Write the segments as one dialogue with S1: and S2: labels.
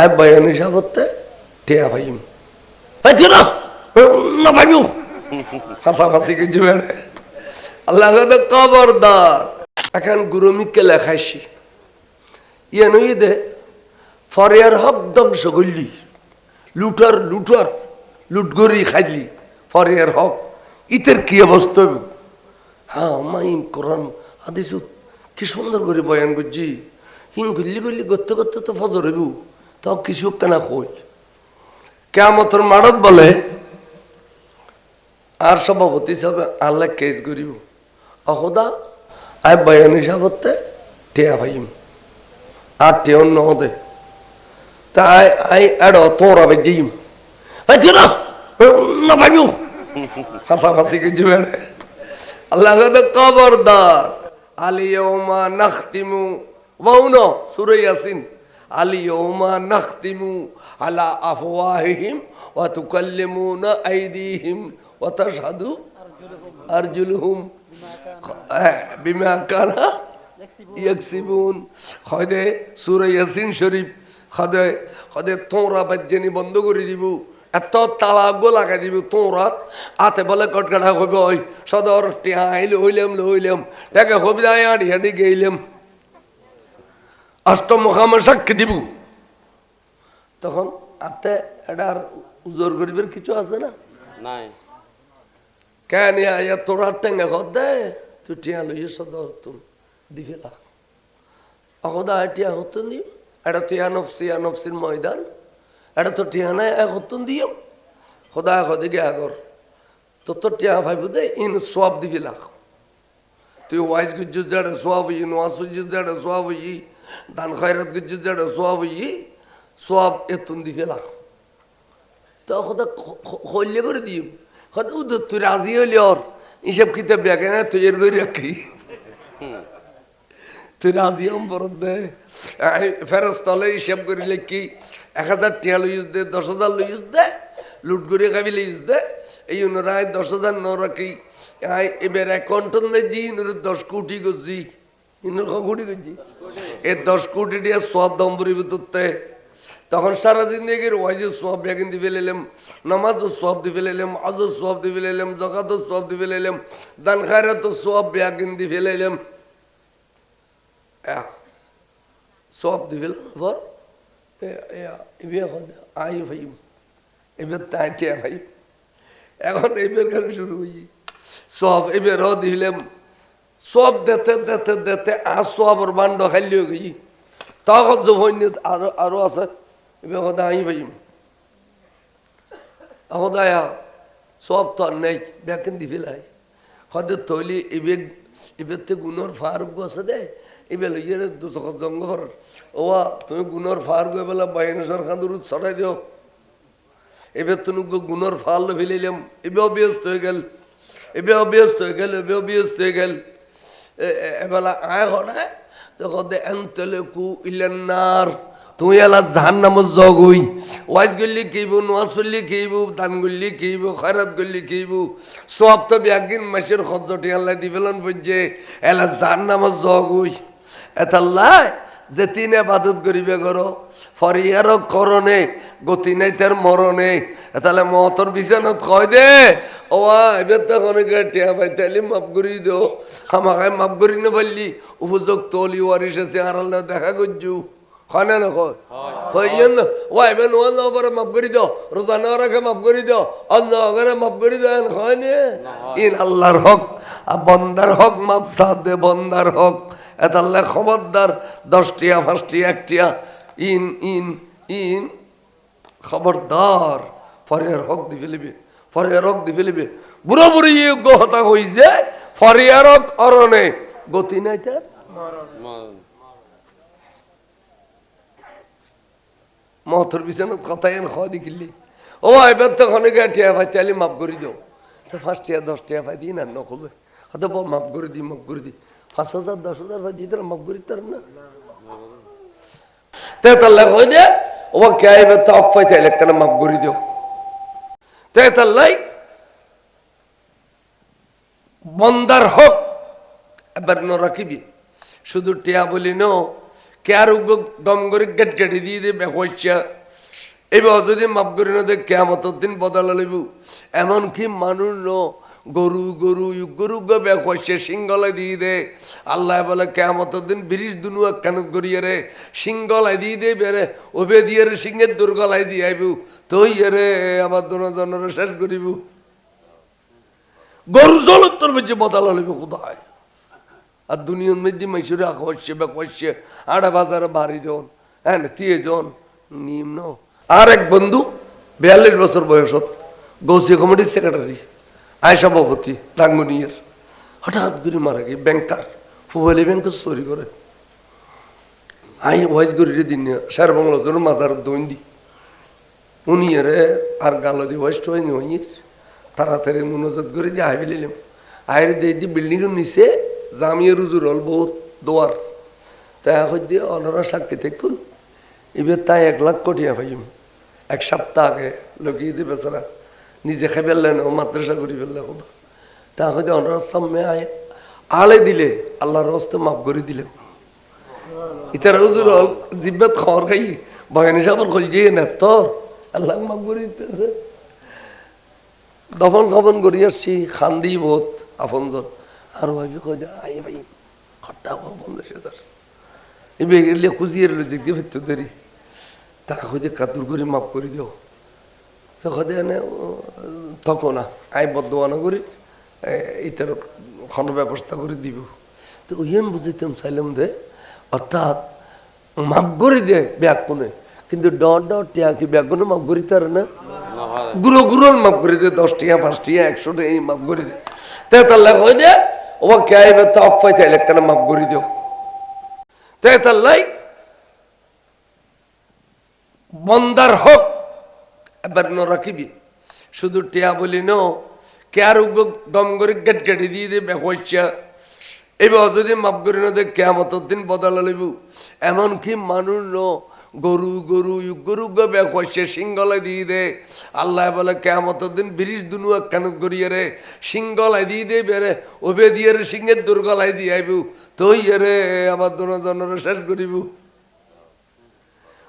S1: I বয়ান হিসাবতে টিয়া ভাইম। পাইছি না না ভাইব ফাঁসাফাঁসি কিছু বেড়ে। আল্লাহ কথা খবরদার। এখন গুরুমিককে লেখাইছি। ইয়ে নই দে, ফরিয়ার হক ধ্বংস করলি। লুটার লুটার, লুটগরি খাইলি। ফরিয়ার হক, ইতের কি অবস্থা? হ্যাঁ মাইম, কোরআন, হাদিস, কি সুন্দর করে বয়ান করছি। হিং গল্লি গল্লি করতে করতে তো ফজর হইব। তাও কিছু কেনা কই। কেমতর মারত বলে, আর সভাপতি হিসাবে আল্লাহ কেস করিব অহদা আই বয়ান হিসাবতে টিয়া ভাইম। আর টিয়ন নহদে। তাই আই এড তোরা বেজিম পাইছি না না ভাইব ফাঁসাফাঁসি কিছু বেড়ে। আল্লাহ খবরদার। আলিয়মা নাখতিমু। মৌন সুরে ইয়াসিন। আলিয়মা নাখতিমু আলা আফওয়াহিহিম ওয়া তুকাল্লিমুনা আইদিহিম ওয়া তাশহাদু আরজুলুহুম বিমা কানা ইয়াকসিবুন খদে সুরে ইয়াসিন শরীফ খদে খদে তোরা বাজ্যানি বন্ধ করে দিব। এত তালাগো লাগাই দিব তোরাত। আতে বলে কটকাটা হইব, ওই সদর টিয়া আইলে হইলাম লো হইলাম তাকে হবি আড়ি হাঁটি গেইলাম। অষ্টম মুখামে সাক্ষী দিব। তখন আতে এটার জোর করিবার কিছু আছে না?
S2: নাই।
S1: কেন ইয়া তোরা টেঙ্গা ঘর দে তুই টিয়া লইয়ে সদর তুম দি ফেলা অকদা টিয়া হতুন দিম এটা তো ইয়া নফসি ইয়া নফসির ময়দান এটা তো টিয়া নাই এক হতুন দিম খোদা খদে গে আগর তো তোর টিয়া ভাইব দে ইন সব দি ফেলা তুই ওয়াইজ গুজ্জু জাড়ে সোয়াব হই নোয়াজ গুজ্জু জাড়ে সোয়াব দান খয়রাত গুজ্জু জাড়ে সোয়াব হই সোয়াব এতুন দি ফেলা তো কথা হইলে করে দিম। কথা তুই রাজি হইলি ওর হিসাব কিতাব ব্যাগে না, তুই এর করে রাখি। তুই রাজি হম বরদ দে। ফেরস তলে হিসাব করিলে কি এক হাজার টিয়া লইস দে, দশ হাজার লইস দে, লুট করে খাবি লইস দে। এই অনুরায় দশ হাজার ন রাখি। এবার অ্যাকাউন্টন দে, জি দশ কোটি করছি ক কোটি করছি এ দশ কোটি দিয়ে সব তখন সারা জিন্দগির ওয়াইজে সব ব্যাগিন দিবে লেলাম, নামাজও সব দিবে লেলাম, আজও সব দিবে লেলাম, জকাতও সব দিবে লেলাম, দান খায়রাতও সব ব্যাগিন দিবে লেলাম। সব দিবে পর এবার ভাই এখন এবার শুরু হই সব এবারও দিলাম সব দেতে দেতে দেতে আর সবর বান্ড খাইলেও গই তখন যে যখন আরও আরও আছে। এবার ভাই এখন আয়া সব তো নেই ব্যাকেন দি ফেলাই। হয়তো তৈলি এবার এবার তো গুণর ফারুক আছে দে। এবার লইয়ে দুশো জঙ্গর ওয়া তুমি গুণর ফারুক এবেলা বাহিনী খান্দুর ছড়াই দিও এবার তুমি গুণর ফাল ফেলিলাম। এবার ব্যস্ত হয়ে গেল। এবার ব্যস্ত হয়ে গেল এবার ব্যস্ত হয়ে গেল। এবেলা আয় হঠাৎ তখন দে, এন্তলেকু ইলেনার তুই এলা জাহান নামত জগুই ওয়াইজ গল্লি কেইব নোয়াজ পল্লি কেইব দান গল্লি কেইব খয়রাত গল্লি কেইব সব তো ব্যাগিন মাসের খদ্দটি আল্লাহ দিবেলন পর্যে এলা জাহান নামত জগুই এতাল্লাই যে তিনে বাদত করিবে করো। ফরিয়ার করণে গতি নাই তার মরণে। তাহলে মতর বিছানত কয় দে ও এবার তখন টিয়া পাই তাহলে মাপ করি দিও আমাকে মাপ করি না পারলি উপযুক্ত অলি ওয়ারিস আছে আর আল্লাহ দেখা করছু হয় না না কয় কয় ইয়েন না ও এবার নোয়া যাও করে মাপ করি দাও রোজা না রাখে মাপ করি দাও অন্য করে মাপ করি দাও হয় নে। ইন আল্লাহর হক বন্দার হক মাপ সাথ দে বন্দার হক। এতাল্লা খবরদার দশটিয়া পাঁচটিয়া একটিয়া। ইন ইন ইন খবরদার। ফরিয়ার হক দি ফেলিবে। ফরিয়ার হক দি ফেলিবে। বুড়ো বুড়ি যোগ্য হতা হই যে ফরিয়ার হক অরণে। গতি নাই তার? মহতর বিছানত কথা এন খাওয়া দেখিলি। ও এবার তো খনে টিয়া ভাই তাহলে মাফ করে দিও। তো ফার্স্ট টিয়া, দশ টিয়া ভাই দিই না নকলে হয়তো মাফ করে দিই মাফ করে দিই পাঁচ হাজার দশ হাজার ভাই দিতে মাফ করে দিতে না। তে তাল্লা কই দে ও কে আইবে, তো অফ পাইতে এলে কেন মাফ করে দিও। তাল্লাই বন্দার হক এবার ন রাখিবি। শুধু টিয়া বলি ন, কে আর দম করে গেট গেটে দিয়ে দেবে হইসা এবার যদি মাপ করে না দেখ কেমত দিন বদলা লিবু এমনকি মানুষ ন গরু গরু গরু গবে হইসে সিঙ্গলাই দিয়ে দে। আল্লাহ বলে কেমত দিন ব্রিজ দুনু একখান করিয়ে রে? সিঙ্গলাই দিয়ে দে বেড়ে, ওবে দিয়ে রে, সিংহের দুর্গলাই দিয়ে আইব। তৈ রে, আমার দুজনের শেষ করিব। গরু জলত্তর বেঁচে বদলা লইব কোথায়? আর দুনিয়ার মধ্যে মাইসুরে আঁকছে বেকছে আড়া বাজারে বাড়ি জন হ্যাঁ তিয়ে জন, নিম্ন। আর এক বন্ধু, বিয়াল্লিশ বছর বয়সত গৌসিয়া কমিটির সেক্রেটারি আয় সভাপতি, রাঙ্গুনিয়ার। হঠাৎ করে মারা গিয়ে ব্যাংকার ফুবালি ব্যাংকে চুরি করে। আই ওয়াইস গরিরে দিন সার বাংলা জন মাজার দৈন্দি। উনি এরে আর গালো দিয়ে ওয়াইস টোয়াই নইর তাড়াতাড়ি মনোজাত করে দিয়ে আই ফেলিলাম আয়ের দিয়ে দি বিল্ডিংয়ের নিচে, জামিয়া রুজুর হল বহুত দোয়ার। তাই এখন দিয়ে অনারা সাক্ষী দেখুন এবার তাই এক লাখ কোটিয়া পাইম। এক সপ্তাহ আগে লকিয়ে দিয়ে বেচারা নিজে খাই ফেললেন ও মাদ্রাসা করি ফেললে কোথা তা দিয়ে অনার সামনে আয় আলে দিলে আল্লাহর হস্তে মাফ করে দিলে ইতার হুজুর জিব্বাত খবর খাই বয়ানি সাবর খোঁজ দিয়ে না, তোর আল্লাহ মাফ করে দিতে দফন খফন করি আসছি খান্দি বোধ আপনজন। আর ভাবি কই যে আই ভাই খট্টা হওয়া বন্ধ সেদার এই বেগেরলে খুঁজিয়ে এলো যে দিয়ে ফেরতে দেরি। তা যে কাতুর করে মাফ করে দিও। তো কদে এনে তখন না করি এইটার খন ব্যবস্থা করে দিব। তো ওইন বুঝিতাম চাইলাম দে অর্থাৎ মাফ করে দে ব্যাগ কোনে কিন্তু ড ড টিয়া কি ব্যাগ কোনো মাফ করি তার না? গুরু গুরুর মাফ করে দে দশ টিয়া, পাঁচ টিয়া, একশো টিয়া এই মাপ করে দে। তার লেখ হয়ে দে ও কে আইবে তো পাইতে এলে কেন মাফ করে দিও তার লাই বন্দার হক এবার ন রাখিবি। শুধু টিয়া বলি ন কেয়ার উগ্র দম করে গেট কেটে দিয়ে দেবে হইসা এবার যদি মাপ করে না দেখ কেমত দিন বদলা লইব। এমনকি মানুষ ন, গরু গরু গরু গবে হইসে সিঙ্গলাই দিয়ে দে। আল্লাহ বলে কেমত দিন ব্রিজ দুনু একখান করিয়ে রে? সিঙ্গলাই দিয়ে দে বেড়ে ওবে দিয়ে রে, সিংহের দুর্গলাই দিয়ে আইব। তৈ রে, আমার দুজনের শেষ করিব।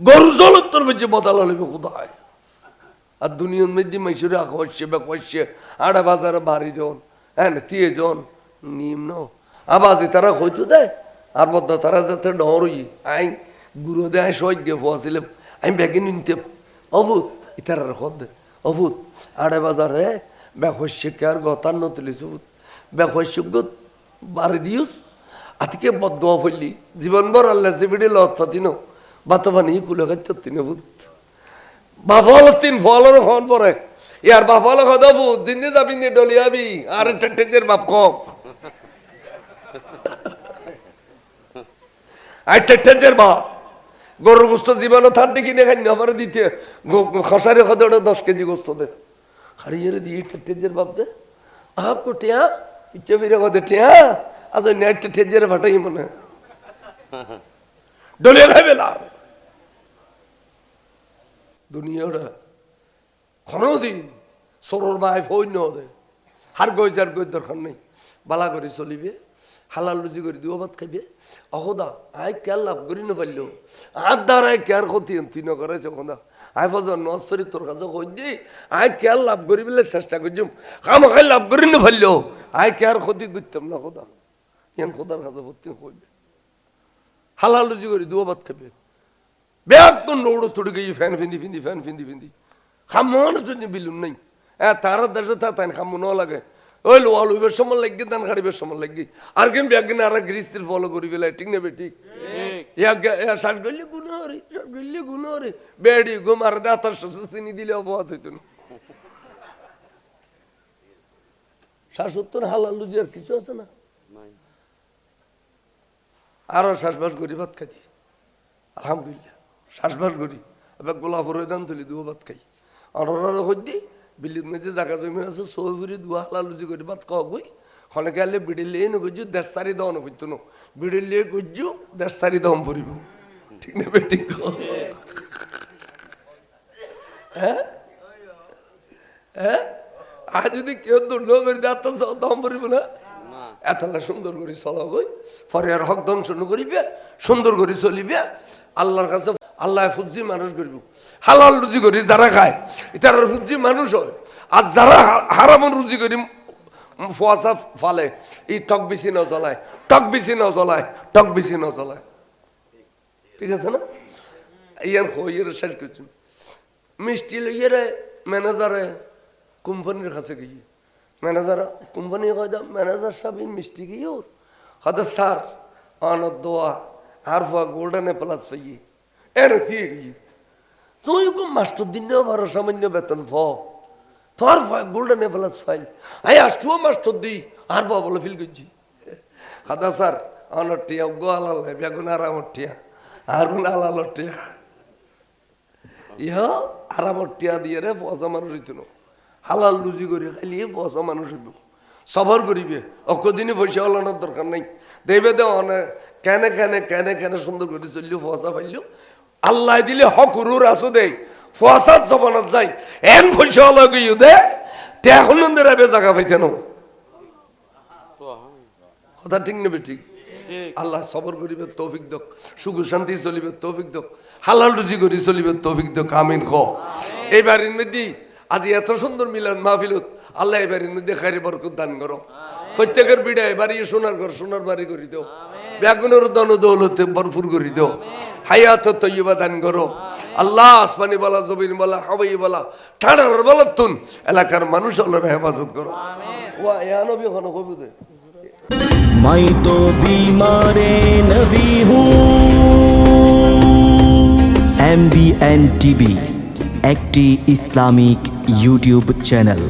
S1: গরু জলত্তর বেঁচে বদলা লইব কোথায় আর দুনিয়ার মধ্যে মাইসুরে আঁকছে বেকছে আড়া বাজারে বাড়ি জন হ্যাঁ তিয়ে জন নিম্ন আবাজি তারা হইতো দেয়, আর বদ্ধ তারা যাতে ডরই আই গুরু দেয় গে ফোয়াছিলাম আমি ব্যাগে নিতে অভূত ইতারার হদ, অভূত। আড়ে বাজারে বেকছে কে আর গতার নতুলিস বেকছে বাড়ি দিউস আতিকে বদ্ধ ফেললি জীবন বর আল্লাহ জিবিডি লত তিনো বাতবানি কুলে খাইতে তিনো ভূত বাফল তিন ফলর খন পরে। ইয়ার বাফল খদাবু জিন্দে যাবি নি ডলিয়াবি আর টেটেজের বাপ কম। আর টেটেজের বাপ গরুর গোস্ত জীবন থার দেখি না খাই না দিতে খসারে খদে ওটা দশ কেজি গোস্ত দে। হারিয়ে দিয়ে টেটেজের বাপ দে। আপ টিয়া ইচ্ছে ফিরে কদে টিয়া আজ নেট টেটেজের ভাটাই মনে ডলিয়া খাইবে লাভ দুনিয়াটা। দিন সরর বাই ফই নদে হার গই যার গই দরকার নেই। বালা করে চলিবে। হালাল লুজি করে দিব ভাত খাইবে। অহদা আই কেয়ার লাভ করি না পারল আর দ্বারাই কেয়ার ক্ষতি তুই নকরাইছে অহদা আই ফজন নস্তরি তোর কাছে কই আই কেয়ার লাভ করি বলে চেষ্টা করছিম কাম খাই লাভ করি না পারল আই কেয়ার ক্ষতি করতাম না খোদা ইয়ান খোদার কাছে ভর্তি কইবে হালাল লুজি করে দিব ভাত খাইবে। ব্যাগ নোড়ো তুড়ি গিয়ে ফ্যান ফিন্দি ফিন্দি ফ্যান ফিন্দি ফিন্দি খামন শুনি বিলুন নাই হ্যাঁ তারা দেশে তা তাই খামু ন লাগে ওই লো আলু সময় লাগবে তান খাড়িবার সময় লাগবে আর কেন ব্যাগ কিনে আর গৃহস্থির ফলো করি বেলা ঠিক নেবে ঠিক শ্বাস গলি গুণ রে শ্বাস গলি গুণ রে বেড়ি ঘুম আর দাতার শ্বশুর চিনি দিলে অবহাত হইতো না শ্বাসোত্তর হালাল লুজি আর কিছু আছে না আরও শ্বাসবাস করি ভাত খাই আলহামদুলিল্লাহ শ্বাসবাস করি। এবার গোলাপের দান তুলি, দুয়া ভাত খাই। ওরা হইদি বিল্ডিং মেঝে জায়গা জমি আছে, সই ফুরি দুয়া হালা লুচি করি, ভাত খাওয়া গই খনকে আলে বিড়িলে নো গজ্জু দেড় সারি দহন করতো নো। বিড়িলে গজ্জু দেড় সারি দহন পড়িব ঠিক না বেটি হ্যাঁ? হ্যাঁ? আর যদি কেউ দুর্গ করে দেয় তো দম পড়িব না? এতলা সুন্দর করে চলা গই পরে আর হক ধ্বংস করিবে, সুন্দর করে চলিবে। আল্লাহর কাছে আল্লাহ ফুজি মানুষ করব হালাল রুজি করি, যারা খায় তারা ফুজি মানুষ হয়। আর যারা হারামন রুজি করি ফুয়াশা ফালে এই টক বেশি ন চলায় টক বেশি ন চলায় টক বেশি ন চলায় ঠিক আছে না? ইয়ান হইয়ের শেষ করছুন মিষ্টি লইয়েরে ম্যানেজারে কোম্পানির কাছে গিয়ে। ম্যানেজার কোম্পানি কয় দাও ম্যানেজার সাহেব মিষ্টি গিয়ে হয়তো স্যার, আনন্দ দোয়া, আর ফুয়া গোল্ডেন প্লাস পাইয়ে। এর দিয়ে গিয়ে তুই মাস্টার দিন বারো সামান্য বেতন ফ। তোর গোল্ডেন প্লাস ফাইল। আই আসটুও মাস্টার দি। আর ফুয়া বলে ফিল করছি। খাদা স্যার আমার টিয়া বেগুন আর আমার টিয়া আর গুণ আলাল টিয়া। ইহ আরামর টিয়া দিয়ে রে পয়সা মানুষ হইতো হালাল লুজি করে খালি পয়সা মানুষ হইব। সবর করিবে। অকদিনই পয়সা হলানোর দরকার নাই। দেবে দে, অনে, কেনে কেনে কেনে কেনে সুন্দর করে চললিও পয়সা পাইলিও আল্লাহ দিলে হক হুরুর আসো দে পয়সার জমানত যাই। এন পয়সা হলো দে এখন দেবে জায়গা পাইতে না কথা ঠিক নেবে ঠিক? আল্লাহ সবর করিবে তৌফিক দক। সুখ শান্তি চলিবে তৌফিক দক। হালাল রুজি করি চলিবে তৌফিক দক। আমিন খ এইবার মধ্যে আজি এত সুন্দর মিলাদ মাহফিলত আল্লাহ এবার মধ্যে খারি বরকত দান করো। প্রত্যেকের বিড়া এবার সোনার ঘর সোনার বাড়ি করে দেও। বেগুনের দন দৌলতে ভরপুর করে দেও হায়াত তৈবা দান করো আল্লাহ আসমানি বলা জমিন বলা হাওয়াই বলা ঠাড়ার বলা তুন এলাকার মানুষ আল্লাহর হেফাজত করো ওয়া ইয়া নবী হন কবি দে
S2: मैं तो बीमार नबी हूँ एम बी एन टीवी একটি ইসলামিক ইউটিউব চ্যানেল